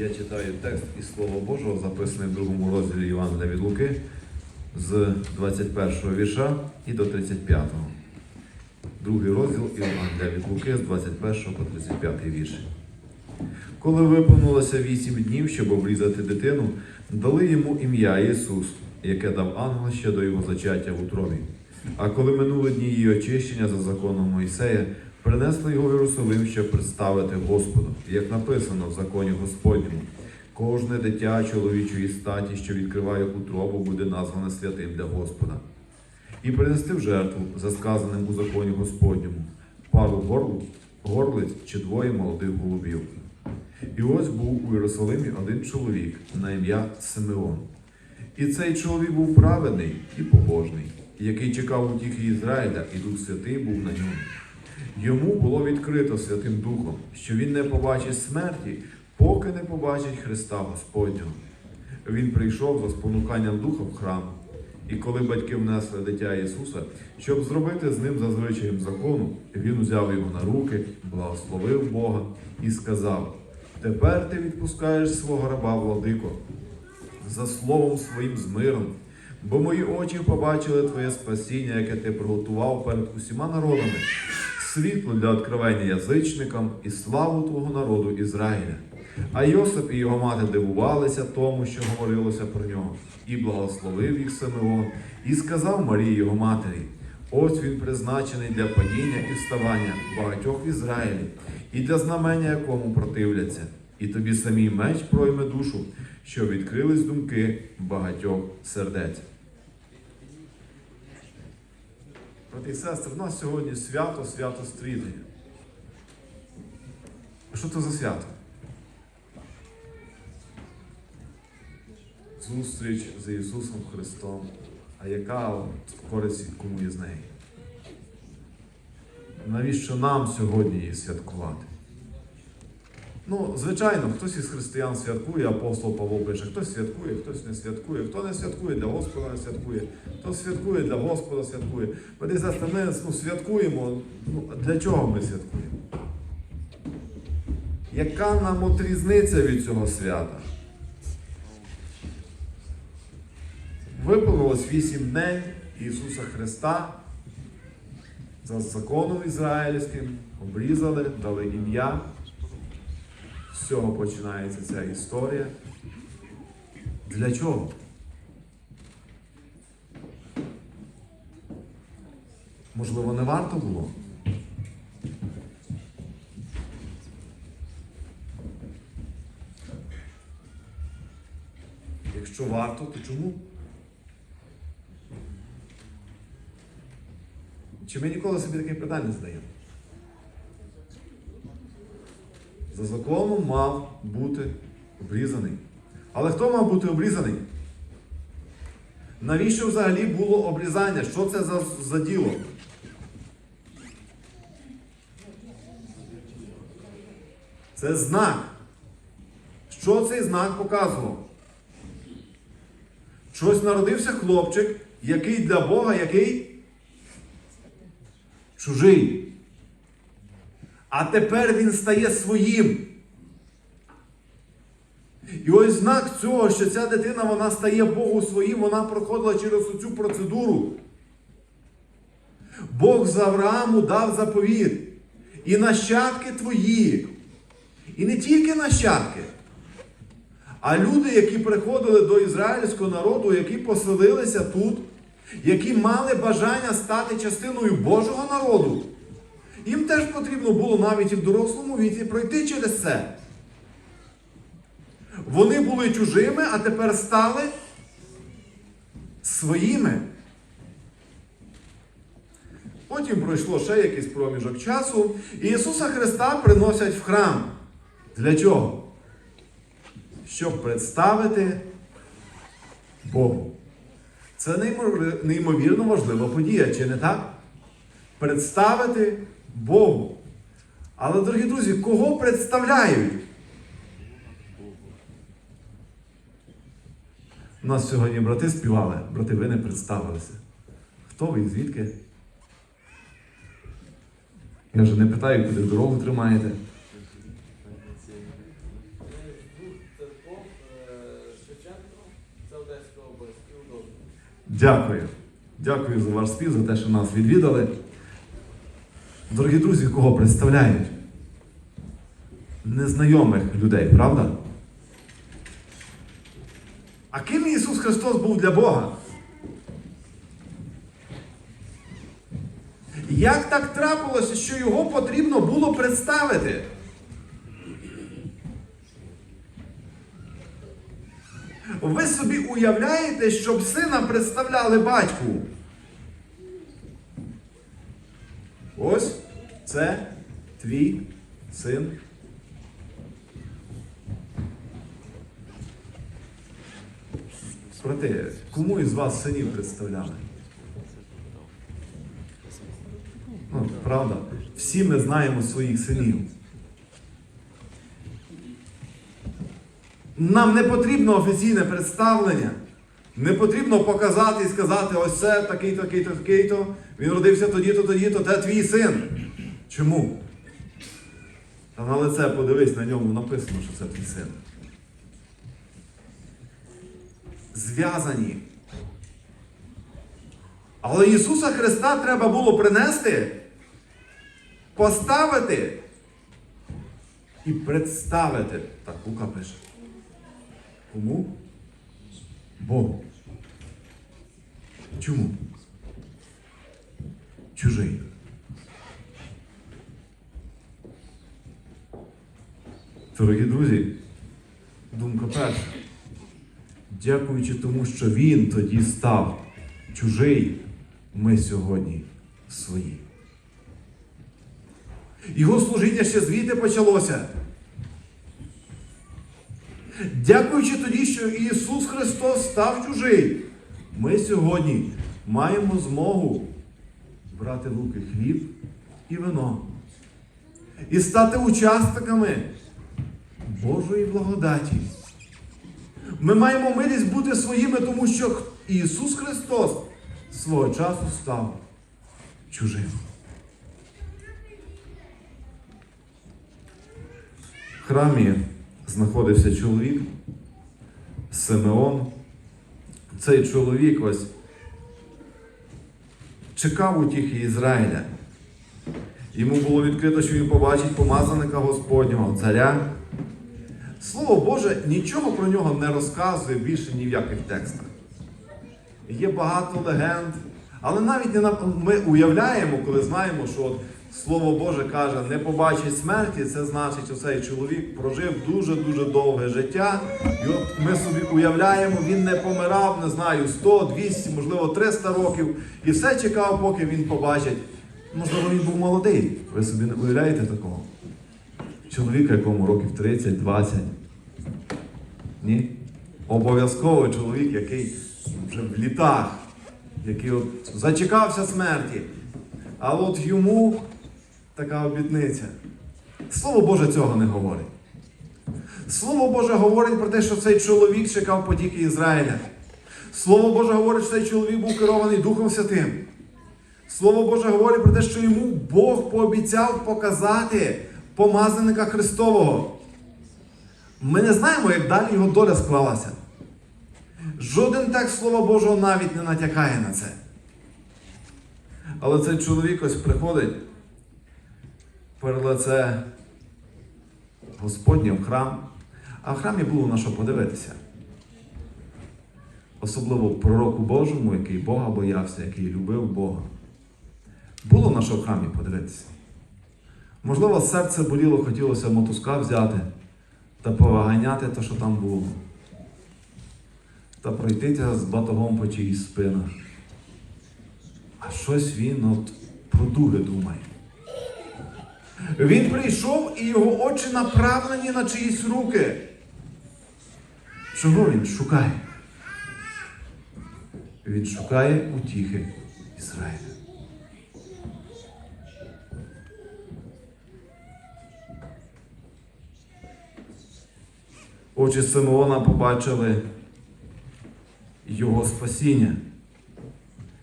Я читаю текст із Слова Божого, записаний в другому розділі Євангелія від Луки з 21 вірша і до 35. Другий розділ Євангелія від Луки з 21 по 35 вірш. Коли виповнилося вісім днів, щоб обрізати дитину, дали йому ім'я Ісус, яке дав ангел ще до його зачаття в утробі. А коли минули дні її очищення за законом Мойсея, принесли його в Єрусалим, щоб представити Господу, як написано в законі Господньому. Кожне дитя чоловічої статі, що відкриває утробу, буде назване святим для Господа. І принести в жертву, за сказаним у законі Господньому, пару горл, горлиць чи двоє молодих голубів. І ось був у Єрусалимі один чоловік на ім'я Симеон. І цей чоловік був праведний і побожний, який чекав утіхи Ізраїля, і Дух Святий був на ньому. Йому було відкрито Святим Духом, що він не побачить смерті, поки не побачить Христа Господнього. Він прийшов за спонуканням Духа в храм, і коли батьки внесли дитя Ісуса, щоб зробити з ним за закону, він узяв його на руки, благословив Бога і сказав: Тепер ти відпускаєш свого раба владико, за словом своїм з миром, бо мої очі побачили Твоє спасіння, яке ти приготував перед усіма народами, світло для откровення язичникам і славу Твого народу Ізраїля. А Йосип і його мати дивувалися тому, що говорилося про нього, і благословив їх Симеон, і сказав Марії його матері: ось він призначений для падіння і вставання багатьох в Ізраїлі, і для знамення якому противляться, і тобі самій меч пройме душу, що відкрились думки багатьох сердець. Брати і сестри, в нас сьогодні свято, свято стрінення. Що це за свято? Зустріч з Ісусом Христом. А яка користь кому із неї? Навіщо нам сьогодні її святкувати? Ну, звичайно, хтось із християн святкує, апостол Павло пише, хтось святкує, хтось не святкує, хто не святкує, для Господа не святкує, хто святкує, для Господа святкує. І сестри, ми ну, святкуємо. Ну, для чого ми святкуємо? Яка нам от різниця від цього свята? Виповнилось вісім днів Ісуса Христа за законом ізраїльським, обрізали, дали ім'я. З цього починається ця історія. Для чого? Можливо, не варто було? Якщо варто, то чому? Чи ми ніколи собі таке питання не За законом мав бути обрізаний. Але хто мав бути обрізаний? Навіщо взагалі було обрізання? Що це за, за діло? Це знак. Що цей знак показував? Щось народився хлопчик, який для Бога який? Чужий. А тепер він стає своїм. І ось знак цього, що ця дитина вона стає Богу своїм, вона проходила через цю процедуру. Бог з Аврааму дав заповіт. І нащадки твої. І не тільки нащадки, а люди, які приходили до ізраїльського народу, які поселилися тут, які мали бажання стати частиною Божого народу. Їм теж потрібно було навіть і в дорослому віці пройти через це. Вони були чужими, а тепер стали своїми. Потім пройшло ще якийсь проміжок часу, і Ісуса Христа приносять в храм. Для чого? Щоб представити Богу. Це неймовірно важлива подія, чи не так? Представити Богу. Але, дорогі друзі, кого представляють? У нас сьогодні брати співали, брати, ви не представилися. Хто ви і звідки? Я вже не питаю, куди дорогу тримаєте. Дякую. Дякую за ваш спів, за те, що нас відвідали. Дорогі друзі, кого представляють? Незнайомих людей, правда? А ким Ісус Христос був для Бога? Як так трапилося, що його потрібно було представити? Ви собі уявляєте, щоб сина представляли батьку? Ось це твій син. Брати, кому із вас синів представляли? Ну, правда, всі ми знаємо своїх синів. Нам не потрібно офіційне представлення. Не потрібно показати і сказати, ось це такий-то, такий-то, такий-то. Він родився тоді-то, тоді-то, це твій син. Чому? Та на лице подивись, на ньому написано, що це твій син. Зв'язані. Але Ісуса Христа треба було принести, поставити і представити. Так, Лука пише. Кому? Богу. Чому? Чужий. Дорогі друзі, думка перша. Дякуючи тому, що він тоді став чужий, ми сьогодні свої. Його служіння ще звідти почалося. Дякуючи тоді, що Ісус Христос став чужий, ми сьогодні маємо змогу брати в руки хліб і вино і стати учасниками Божої благодаті. Ми маємо милість бути своїми, тому що Ісус Христос свого часу став чужим. В храмі знаходився чоловік Симеон. Цей чоловік ось чекав утіхи Ізраїля. Йому було відкрито, що він побачить помазаника Господнього царя. Слово Боже нічого про нього не розказує більше ні в яких текстах. Є багато легенд, але навіть не ми уявляємо, коли знаємо, що от Слово Боже каже, не побачить смерті, це значить, що цей чоловік прожив дуже-дуже довге життя. І от ми собі уявляємо, він не помирав, не знаю, 100, 200, можливо, 300 років. І все чекав, поки він побачить. Можливо, він був молодий. Ви собі не уявляєте такого? Чоловіка, якому років 30, 20. Ні? Обов'язково чоловік, який вже в літах, який от зачекався смерті. Але от йому така обітниця. Слово Боже цього не говорить. Слово Боже говорить про те, що цей чоловік чекав потіки Ізраїля. Слово Боже говорить, що цей чоловік був керований Духом Святим. Слово Боже говорить про те, що йому Бог пообіцяв показати помазаника Христового. Ми не знаємо, як далі його доля склалася. Жоден текст Слова Божого навіть не натякає на це. Але цей чоловік ось приходить перед лице Господнє в храм, а в храмі було на що подивитися. Особливо пророку Божому, який Бога боявся, який любив Бога. Було на що в храмі подивитися. Можливо, серце боліло, хотілося мотузка взяти та поваганяти те, що там було. Та пройтися з батогом по чиїсь спинах. А щось він от про дуги думає. Він прийшов і його очі направлені на чиїсь руки. Чого він шукає? Він шукає утіхи Ізраїля. Очі Симеона побачили його спасіння.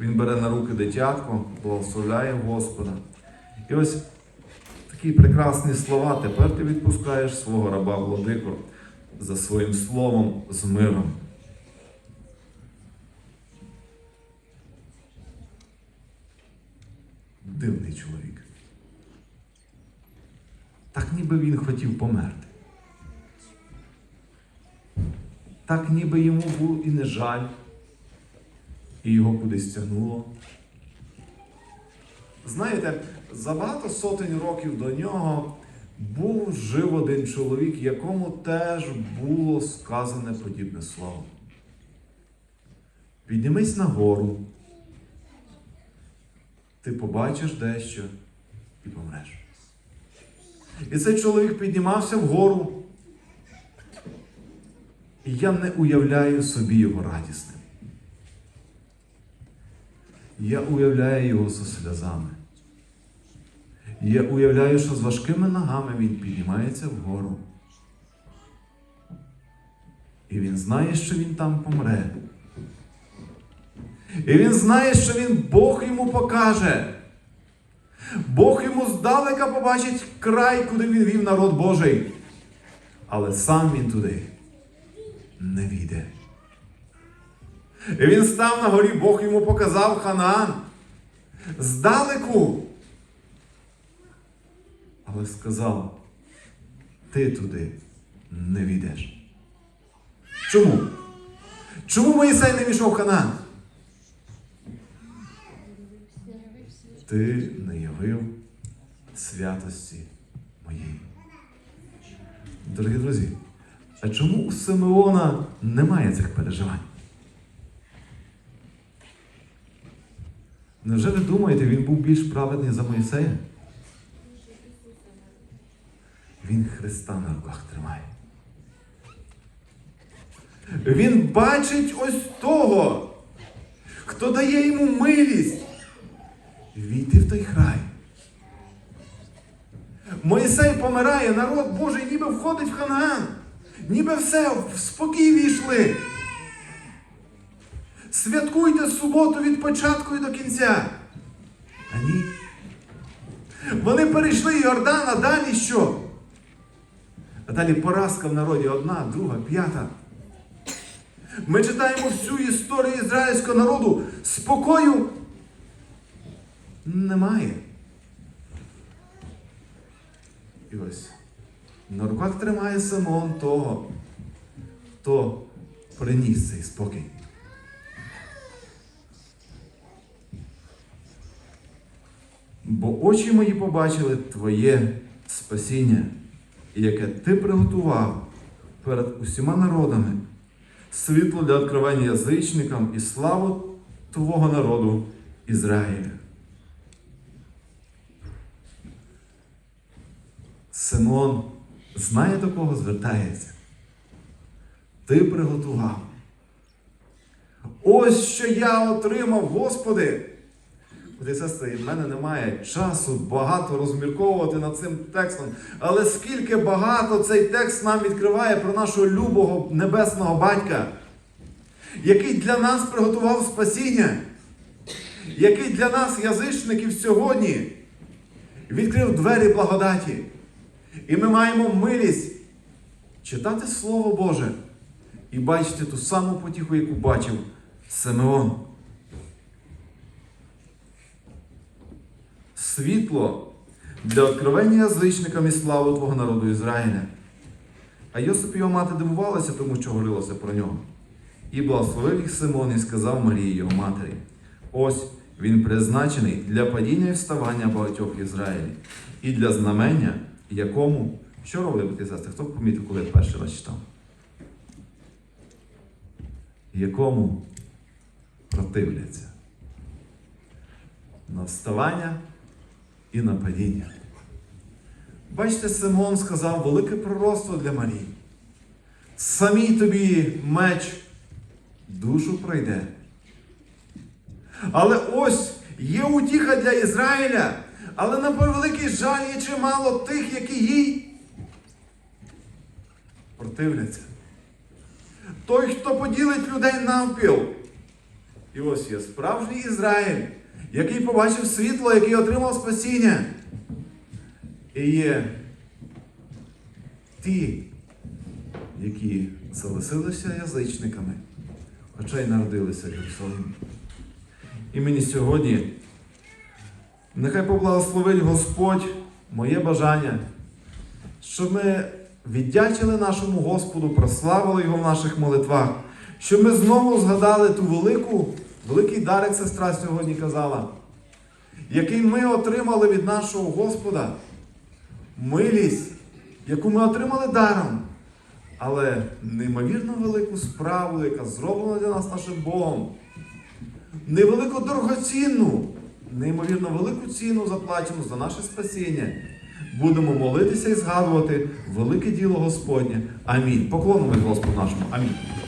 Він бере на руки дитятко, благословляє Господа. І ось Такі прекрасні слова. Тепер ти відпускаєш свого раба владику за своїм словом з миром. Дивний чоловік. Так ніби він хотів померти. Так ніби йому було і не жаль, і його кудись тягнуло. Знаєте, за багато сотень років до нього був жив один чоловік, якому теж було сказане подібне слово. Піднімись нагору, ти побачиш дещо і помреш. І цей чоловік піднімався вгору. І я не уявляю собі його радісним. Я уявляю його зі сльозами. Я уявляю, що з важкими ногами він піднімається вгору. І він знає, що він там помре. І він знає, що він Бог йому покаже. Бог йому здалека побачить край, куди він вів народ Божий. Але сам він туди не війде. І він став на горі, Бог йому показав Ханаан. Здалеку. Але сказав, ти туди не війдеш. Чому? Чому Моїсей не війшов в Ханаан? Ти не явив святості моєї. Дорогі друзі, а чому у Симеона немає цих переживань? Невже ви думаєте, він був більш праведний за Моїсея? Він Христа на руках тримає. Він бачить ось того, хто дає йому милість війти в той край. Моїсей помирає, народ Божий ніби входить в Ханаан. Ніби все, в спокій війшли. Святкуйте суботу від початку і до кінця. А ні. Вони перейшли Йордан, а далі що? А далі поразка в народі одна, друга, п'ята. Ми читаємо всю історію ізраїльського народу. Спокою немає. І ось на руках тримає Симон того, хто приніс цей спокій. Бо очі мої побачили Твоє спасіння, яке Ти приготував перед усіма народами, світло для відкривання язичникам і славу Твого народу Ізраїля. Симон знає до кого звертається. Ти приготував. Ось що я отримав, Господи. От сестри, в мене немає часу багато розмірковувати над цим текстом. Але скільки багато цей текст нам відкриває про нашого любого небесного батька, який для нас приготував спасіння, який для нас, язичників сьогодні, відкрив двері благодаті. І ми маємо милість читати Слово Боже і бачити ту саму потіху, яку бачив Симеон. Світло для відкривання язичникам і славу Твого народу Ізраїля. А Йосип його мати дивувалися, тому що говорилося про нього. І благословив їх Симон і сказав Марії його матері: ось він призначений для падіння і вставання багатьох Ізраїлі, і для знамення, якому, що робили сестри? Хто помітив, коли я перший раз читав? Якому противляться на вставання і на падіння. Бачите, Симон сказав велике пророцтво для Марії. Самій тобі меч душу пройде. Але ось є утіха для Ізраїля, але на превеликий жаль є чимало тих, які їй противляться. Той, хто поділить людей навпіл. І ось є справжній Ізраїль, який побачив світло, який отримав спасіння. І є ті, які залишилися язичниками, хоча й народилися в Єрусалимі. І мені сьогодні нехай поблагословить Господь моє бажання, щоб ми віддячили нашому Господу, прославили Його в наших молитвах, щоб ми знову згадали ту велику, великий дар, як сестра сьогодні казала, який ми отримали від нашого Господа, милість, яку ми отримали даром, але неймовірно велику справу, яка зроблена для нас нашим Богом. Невелику дорогоцінну, неймовірно велику ціну заплачену за наше спасіння. Будемо молитися і згадувати велике діло Господнє. Амінь. Поклонимось Господу нашому. Амінь.